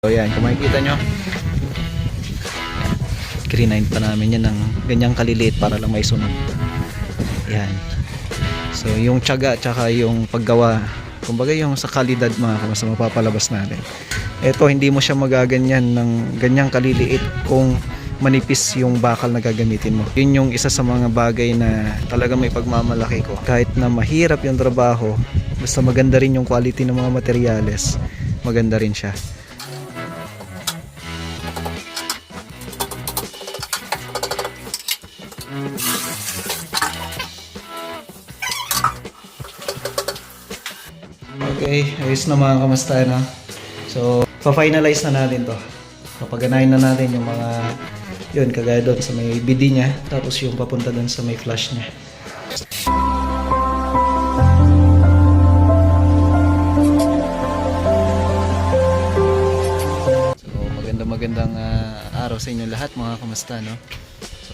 So yan, kung makikita nyo, green pa namin yan ng ganyang kaliliit para lang may sunog. Yan. So yung tiyaga tsaka yung paggawa, kumbaga yung sa kalidad mga kamasa mapapalabas natin. Ito hindi mo siya magaganyan ng ganyang kaliliit kung manipis yung bakal na gagamitin mo. Yun yung isa sa mga bagay na talaga may pagmamalaki ko. Kahit na mahirap yung trabaho, basta maganda rin yung quality ng mga materyales, maganda rin siya. Okay, ayos na mga kamusta na. So, pa-finalize na natin to. Papaganahin na natin yung mga yun, kagaya doon sa may bidi niya, tapos yung papunta doon sa may flash niya. So, maganda magandang ah, araw sa inyo lahat mga kamusta, no?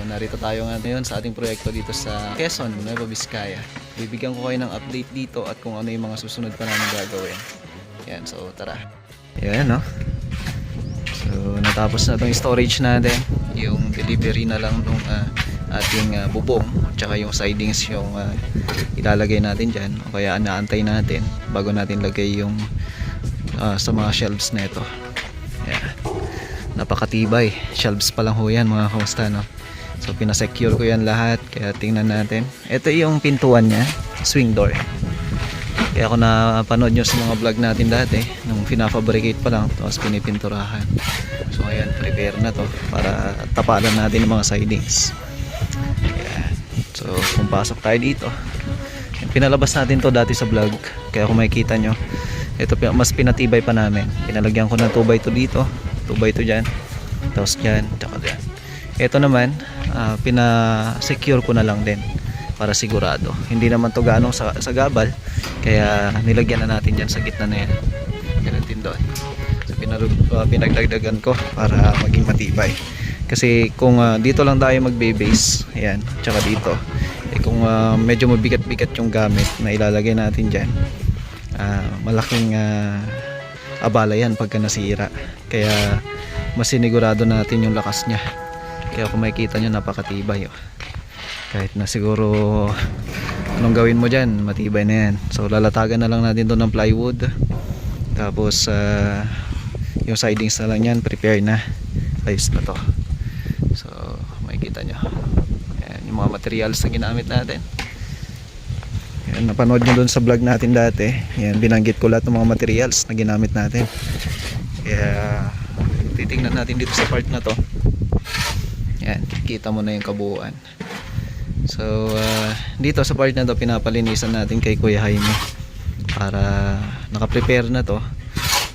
So, narito tayo ngayon sa ating proyekto dito sa Quezon, Nueva Vizcaya. Bibigyan ko kayo ng update dito at kung ano yung mga susunod pa namin gagawin. Yan, so tara. Yan, no? So, natapos na itong storage natin. Yung delivery na lang ng ating ah, bubong. Tsaka yung sidings yung ah, ilalagay natin dyan. O kaya naantay natin bago natin lagay yung ah, sa mga shelves na ito. Yan. Napakatibay. Shelves pa lang ho yan mga kamusta, no? So, pinasecure ko yan lahat. Kaya tingnan natin. Ito yung pintuan niya. Swing door. Kaya ako napanood nyo sa mga vlog natin dati nung fina-fabricate pa lang tapos pinipinturahan. So ayan, prepare na to para tapalan natin yung mga sidings. So kung tayo dito, pinalabas natin to dati sa vlog. Kaya kung makikita nyo, ito mas pinatibay pa namin. Pinalagyan ko ng 2x2 dito, 2x2 dyan, tapos dyan, tsaka dyan. Ito naman, ah, pina-secure ko na lang din para sigurado. Hindi naman to gaano sa, sa gabal, kaya nilagyan na natin dyan sa gitna na yan. Ganun din doon. So, pinarug, uh, pinagdagdagan ko para maging matibay. Kasi kung ah, dito lang tayo magbe-base, ayan, tsaka dito, eh, kung ah, medyo mabigat-bigat yung gamit na ilalagay natin dyan, ah, malaking ah, abala yan pagka nasira. Kaya masinigurado natin yung lakas niya. Kaya kung makikita nyo napakatibay. Oh. Kahit na siguro anong gawin mo dyan matibay na yan. So lalatagan na lang natin to ng plywood. Tapos ah, yung sidings na lang yan prepare na. Ayos na to. So makikita nyo. Yan, yung mga materials na ginamit natin. Yan, napanood nyo dun sa vlog natin dati. Yan, binanggit ko lahat ng mga materials na ginamit natin. Kaya titingnan natin dito sa part na to yan, kita mo na yung kabuuan So, uh, dito sa part na to pinapalinisan natin kay Kuya Jaime para naka-prepare na to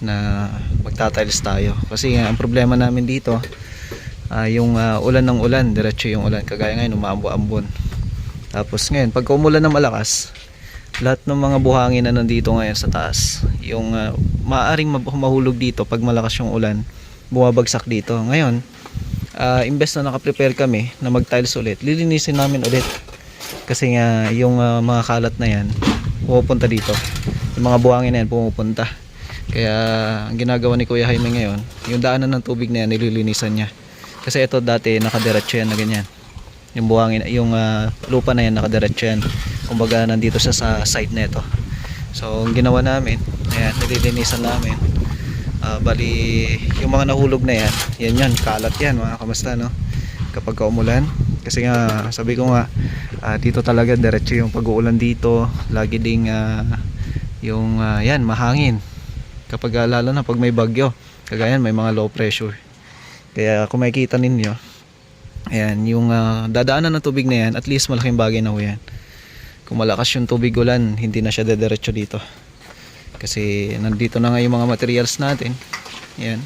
na magtatiles tayo. Kasi nga, ang problema namin dito, ah, yung ah, ulan ng ulan, diretso yung ulan. Kagaya ngayon, umaambo-ambon. Tapos ngayon, pag umulan ng malakas, lahat ng mga buhangin na nandito ngayon sa taas, yung ah, maaaring mab- mahulog dito pag malakas yung ulan, bumabagsak dito. Ngayon, uh, imbes na naka-prepare kami na mag-tiles ulit, lilinisin namin ulit. Kasi nga yung uh, mga kalat na yan pumupunta dito. Yung mga buhangin na yan pumupunta. Kaya ang ginagawa ni Kuya Jaime ngayon, yung daanan ng tubig na yan nililinisan niya. Kasi ito dati nakadiretso yan na ganyan. Yung buhangin, yung uh, lupa na yan nakadiretso yan. Kumbaga nandito siya sa side na ito. So ang ginawa namin, ayan, nililinisan namin Ah, bali yung mga nahulog na yan yan yan kalat yan mga kamusta no? Kapag kaumulan. Kasi nga sabi ko nga ah, dito talaga diretso yung pag-uulan dito. Lagi ding ah, yung ah, yan mahangin. Kapag ah, lalo na pag may bagyo. Kagaya may mga low pressure. Kaya kung makikita ninyo ayan yung ah, dadaanan ng tubig na yan at least malaking bagay na ho yan. Kung malakas yung tubig ulan hindi na siya dediretso dito kasi nandito na nga yung mga materials natin. Yan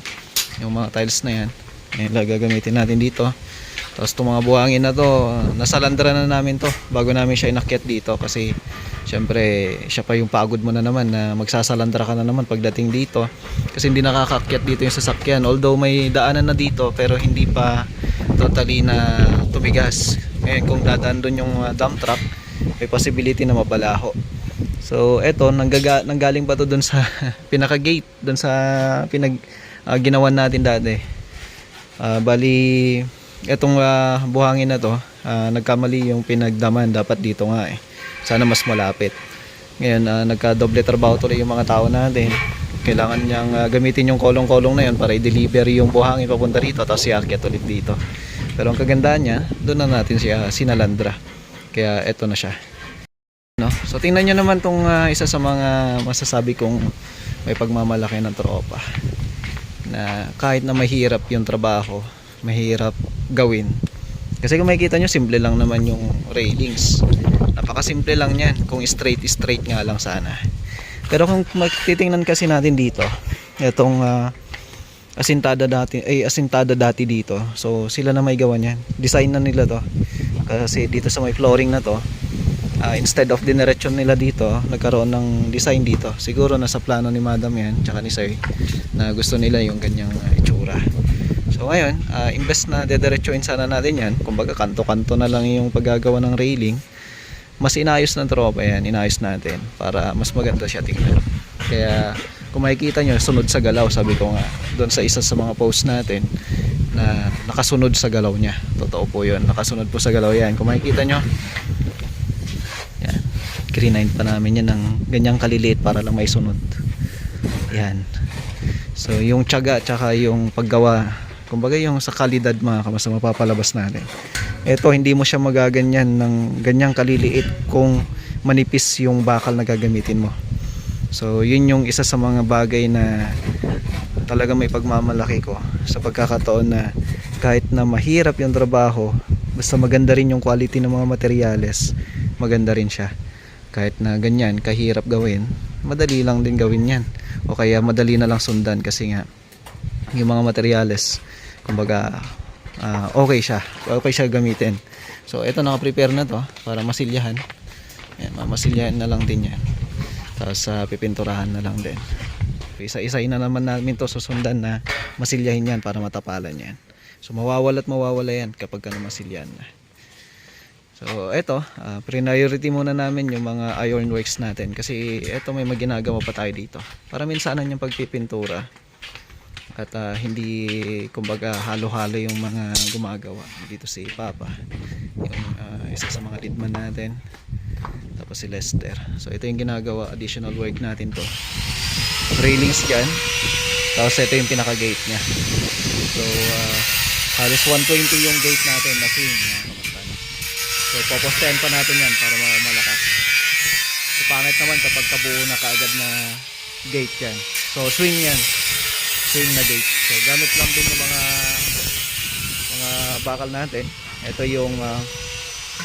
yung mga tiles na yan. Yan lang gagamitin natin dito. Tapos itong mga buhangin na to nasalandra na namin to bago namin siya inakyat dito. Kasi syempre siya pa yung pagod mo na naman na magsasalandra ka na naman pagdating dito. Kasi hindi nakakakyat dito yung sasakyan. Although may daanan na dito pero hindi pa totally na tumigas. Ngayon kung dadaan doon yung uh, dump truck may possibility na mabalaho So eto nanggaga, nanggaling pa to dun sa pinaka gate dun sa pinag ah, ginawan natin dati. Ah, bali, itong ah, buhangin na to, ah, nagkamali yung pinagdaman. Dapat dito nga eh. Sana mas malapit. Ngayon, ah, nagka-doble trabaho tuloy yung mga tao natin. Kailangan niyang ah, gamitin yung kolong-kolong na yun para i-deliver yung buhangin papunta rito tapos iakyat ulit dito. Pero ang kagandahan niya, doon na natin siya sinalandra. Kaya eto na siya. So tingnan nyo naman tong ah, isa sa mga masasabi kong may pagmamalaki ng tropa. Na kahit na mahirap yung trabaho, mahirap gawin. Kasi kung makikita nyo, simple lang naman yung railings. Napakasimple lang yan. Kung straight, straight nga lang sana. Pero kung titingnan kasi natin dito, itong ah, asintada dati, ay asintada dati dito. So sila na may gawa niyan. Design na nila to. Kasi dito sa may flooring na to, ah, instead of dinerection nila dito, nagkaroon ng design dito. Siguro nasa plano ni Madam yan, tsaka ni Sir, na gusto nila yung ganyang ah, itsura. So ngayon, uh, imbes na dediretsuin sana natin yan, kumbaga kanto-kanto na lang yung paggagawa ng railing, mas inayos ng tropa yan, inayos natin para mas maganda siya tingnan. Kaya kung makikita nyo, sunod sa galaw, sabi ko nga, doon sa isa sa mga post natin, na nakasunod sa galaw niya. Totoo po yun, nakasunod po sa galaw yan. Kung makikita nyo, grinine pa namin yan ng ganyang kaliliit para lang may sunod. Yan. So yung tiyaga tsaka yung paggawa, kumbaga yung sa kalidad mga kamasa mapapalabas natin. Ito hindi mo siya magaganyan ng ganyang kaliliit kung manipis yung bakal na gagamitin mo. So yun yung isa sa mga bagay na talaga may pagmamalaki ko sa pagkakataon na kahit na mahirap yung trabaho, basta maganda rin yung quality ng mga materyales, maganda rin siya. Kahit na ganyan, kahirap gawin, madali lang din gawin yan. O kaya madali na lang sundan kasi nga yung mga materyales, kumbaga ah, okay siya. Okay siya gamitin. So ito naka-prepare na to para masilyahan. Yan, mamasilyahan na lang din yan. Tapos ah, pipinturahan na lang din. Isa-isa na naman namin to susundan na masilyahin yan para matapalan yan. So mawawala at mawawala yan kapag ka masilyahan na. So eto, ah, priority muna namin yung mga iron works natin kasi eto may maginagawa pa tayo dito. Para minsanan yung pagpipintura at ah, hindi kumbaga halo-halo yung mga gumagawa dito si Papa. Yung ah, isa sa mga leadman natin tapos si Lester. So ito yung ginagawa additional work natin to. Railings dyan tapos ito yung pinaka gate nya so ah, halos 120 yung gate natin na swing so popostehan pa natin yan para ma- malakas so pangit naman kapag kabuo na kaagad na gate yan so swing yan swing na gate. So gamit lang din yung mga mga bakal natin. Ito yung uh,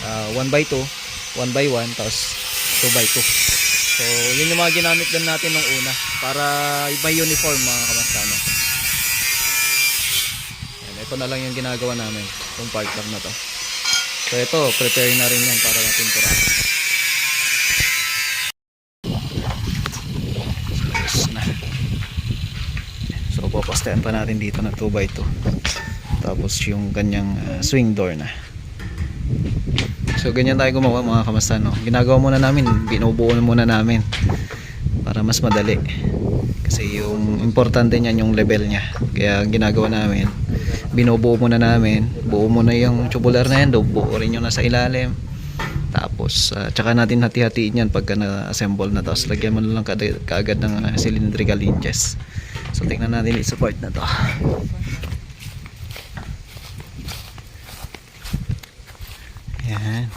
uh, 1x2, 1x1, tapos 2x2. So yun yung mga ginamit din natin nung una para may uniform mga kamastano. Ito na lang yung ginagawa namin. Itong part lang na to. So ito, prepare na rin yan para mapintura. So, na. So popostehan pa natin dito na 2x2. Tapos yung kanyang ah, swing door na. So ganyan tayo gumawa mga kamasta no. Ginagawa muna namin, binubuo muna namin para mas madali. Kasi yung importante niyan yung level niya. Kaya ginagawa namin, binubuo muna namin. Buo muna yung tubular na yan, buo rin yung nasa ilalim. Tapos, ah, tsaka natin hati-hatiin yan pagka na-assemble na. Tapos, lagyan mo na lang kaagad, ng ah, cylindrical hinges. So, tingnan natin yung support na to. Yan.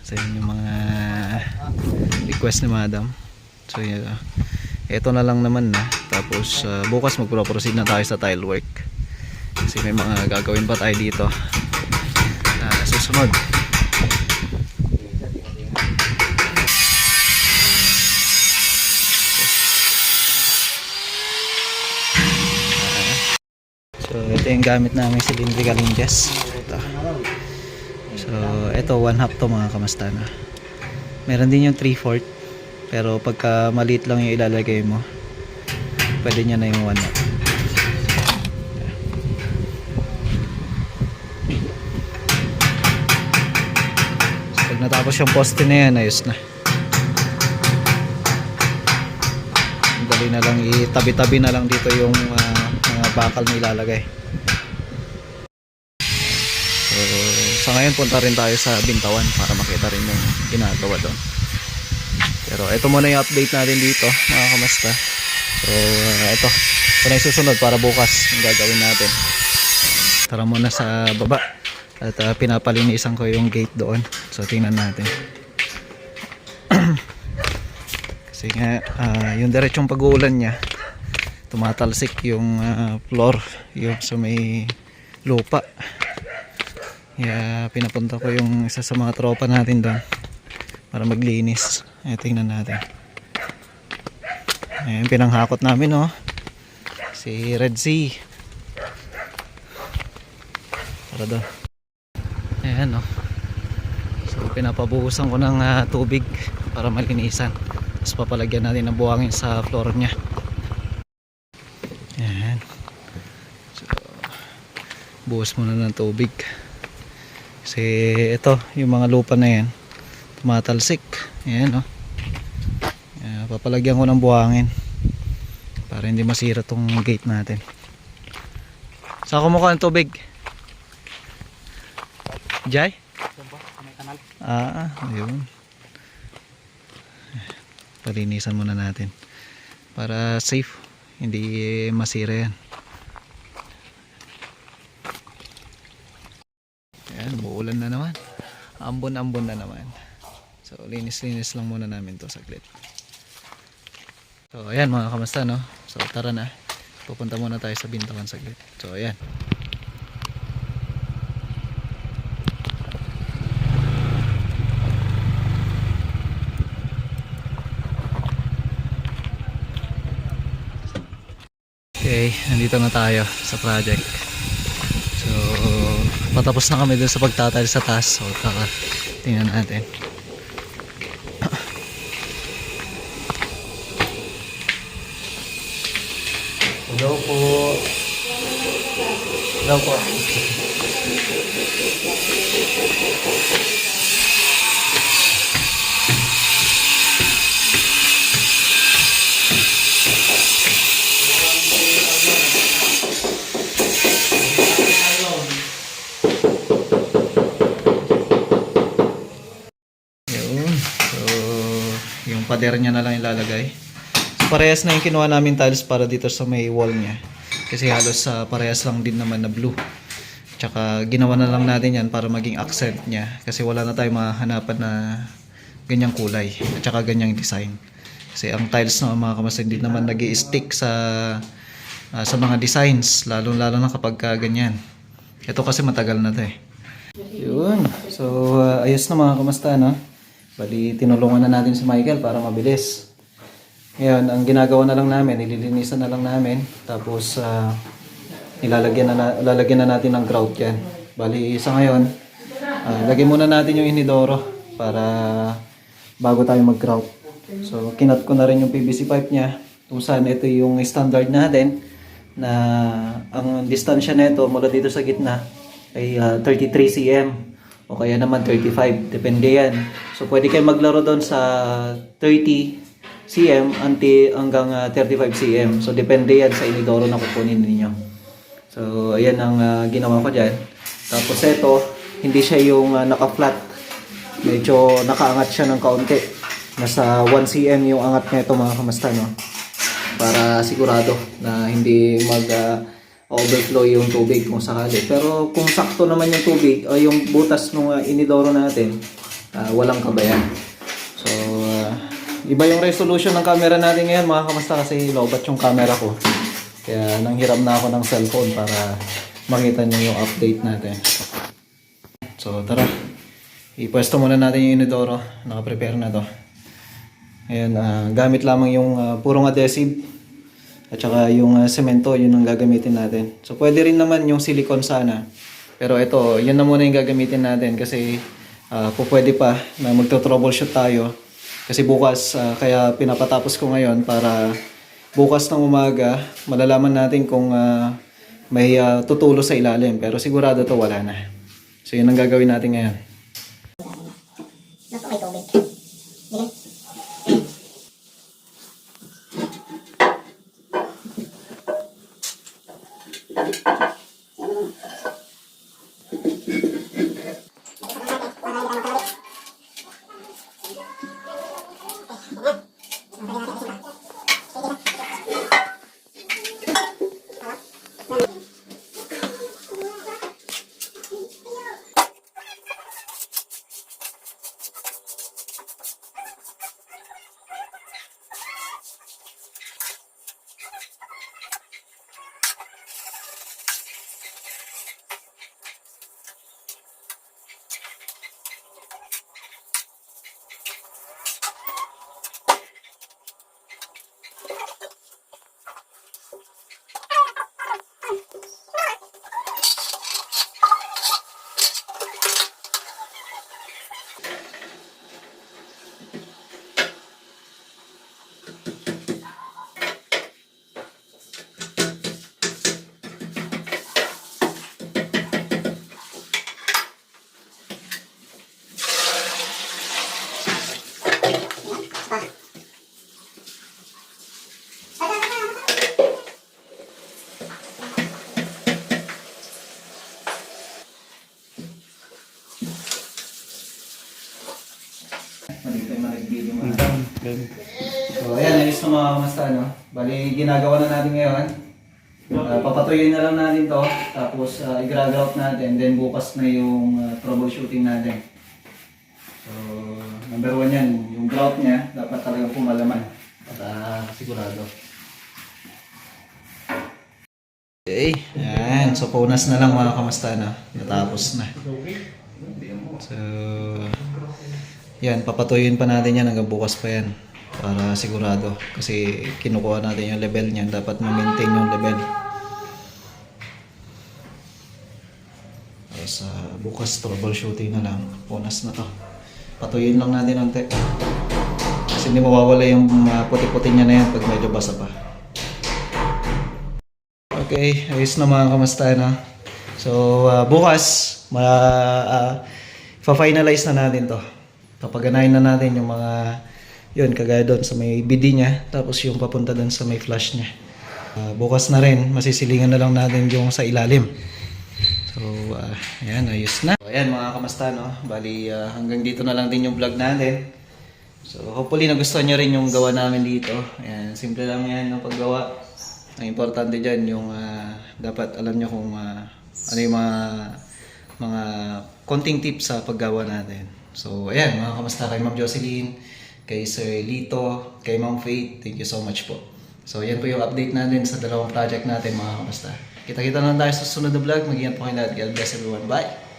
So, yun yung mga request ni madam. So, yun. Ito na lang naman na. Tapos, ah, bukas magpro-proceed na tayo sa tile work. Kasi may mga gagawin pa tayo dito. na susunod. So ito yung gamit namin cylindrical hinges. Ito. So ito one half to mga kamastana. Meron din yung 3 4 pero pagka maliit lang yung ilalagay mo pwede niya na yung one half. Natapos yung poste na yan ayos na. Bali na lang itabi-tabi na lang dito yung ah, mga bakal na ilalagay. So sa ngayon punta rin tayo sa Bintawan para makita rin yung ginagawa doon. Pero ito muna yung update natin dito mga kamasta so ah, ito. Ito na yung susunod para bukas yung gagawin natin. Tara muna sa baba at ah, pinapalinisan ko yung gate doon. So tingnan natin. Kasi nga ah, yung diretsong pag-uulan niya tumatalsik yung ah, floor yung sa may lupa. Kaya pinapunta ko yung isa sa mga tropa natin doon para maglinis. Eh, tingnan natin. Ayan, pinanghakot namin oh. Si Red Sea. Para doon ayan oh. So pinapabuhusan ko ng ah, tubig para malinisan. Tapos papalagyan natin ng buhangin sa floor niya. Ayan. So buhos muna ng tubig. Kasi ito yung mga lupa na yan tumatalsik. Ayan oh. Ayan, papalagyan ko ng buhangin para hindi masira tong gate natin. Saan kumukuha ng tubig? Jai? Ah, ayun. Palinisan muna natin. Para safe. Hindi masira yan. Ayan, umuulan na naman. Ambon-ambon na naman. So, linis-linis lang muna namin to saglit. So, ayan mga kamasta, no? So, tara na. Pupunta muna tayo sa bintangan saglit. So, ayan. Okay, nandito na tayo sa project. So, patapos na kami dun sa pagtatali sa taas. So, taka, tingnan natin. Hello po. Hello po. Pader niya na lang ilalagay. So, parehas na yung kinuha namin tiles para dito sa may wall niya. Kasi halos sa parehas lang din naman na blue. Tsaka ginawa na lang natin yan para maging accent niya. Kasi wala na tayong mahanapan na ganyang kulay. At tsaka ganyang design. Kasi ang tiles na mga kamasin din naman nag stick sa ah, sa mga designs. Lalo lalo na kapag ka ganyan. Ito kasi matagal na to eh. Yun. So, uh, ayos na mga kamusta, no? Bali, tinulungan na natin si Michael para mabilis. Ngayon, ang ginagawa na lang namin, nililinisan na lang namin. Tapos, uh, ilalagyan, na, na, lalagyan na natin ng grout yan. Bali, isa ngayon, uh, lagyan muna natin yung inidoro para bago tayo mag-grout. So, kinat ko na rin yung PVC pipe niya. Kung saan ito yung standard natin na ang distansya nito mula dito sa gitna ay ah, 33 cm o kaya naman 35 depende yan. So pwede kayo maglaro doon sa 30 cm until hanggang ah, 35 cm so depende yan sa inidoro na kukunin ninyo. So ayan ang ah, ginawa ko dyan. Tapos ito hindi siya yung ah, naka-flat. Medyo nakaangat siya ng kaunti. Nasa 1 cm yung angat nito mga kamasta no? Para sigurado na hindi mag ah, overflow yung tubig kung sakali. Pero kung sakto naman yung tubig o yung butas ng inidoro natin, ah, walang kabayan. So, ah, iba yung resolution ng camera natin ngayon mga kamasta kasi lobat yung camera ko. Kaya nanghiram na ako ng cellphone para makita niyo yung update natin. So, tara. Ipwesto muna natin yung inidoro. Nakaprepare na to. Ayan, ah, gamit lamang yung ah, purong adhesive at saka yung ah, semento, yun ang gagamitin natin. So pwede rin naman yung silicone sana. Pero ito, yun na muna yung gagamitin natin kasi uh, pwede pa na magto-troubleshoot tayo. Kasi bukas, ah, kaya pinapatapos ko ngayon para bukas ng umaga, malalaman natin kung ah, may ah, tutulo sa ilalim. Pero sigurado to wala na. So yun ang gagawin natin ngayon. So, ayan, ayos na mga kamusta, no? Bali, ginagawa na natin ngayon. Uh, papatuloy na lang natin to, tapos uh, i-grout natin, then bukas na yung uh, troubleshooting natin. So, number one yan, yung grout niya, dapat talagang pumalaman para sigurado. Okay, yan. So, punas na lang mga kamusta, no? Natapos na. So, yan, papatuyin pa natin yan hanggang bukas pa yan. Para sigurado. Kasi kinukuha natin yung level niyan. Dapat ma-maintain yung level. Tapos ah, bukas troubleshooting na lang. Punas na to. Patuyin lang natin ang te. Kasi hindi mawawala yung ah, puti-puti niya na yan pag medyo basa pa. Okay, ayos na mga kamusta na. So, ah, bukas, ma, ah, fa-finalize na natin to. Papaganahin na natin yung mga, yun, kagaya doon sa may BD niya, tapos yung papunta doon sa may flash niya. Ah, bukas na rin, masisilingan na lang natin yung sa ilalim. So, ah, ayan, ayos na. So, ayan mga kamusta, no? Bali, ah, hanggang dito na lang din yung vlog natin. So, hopefully nagustuhan nyo rin yung gawa namin dito. Ayan, simple lang yan ng paggawa. Ang importante dyan, yung ah, dapat alam nyo kung ah, ano yung mga, mga konting tips sa paggawa natin. So, ayan, mga kamusta kay Ma'am Jocelyn, kay Sir Lito, kay Ma'am Faith, thank you so much po. So, yan po yung update natin sa dalawang project natin, mga kamusta. Kita-kita lang tayo sa susunod na vlog. Mag-ingat po kayo lahat. God bless everyone. Bye!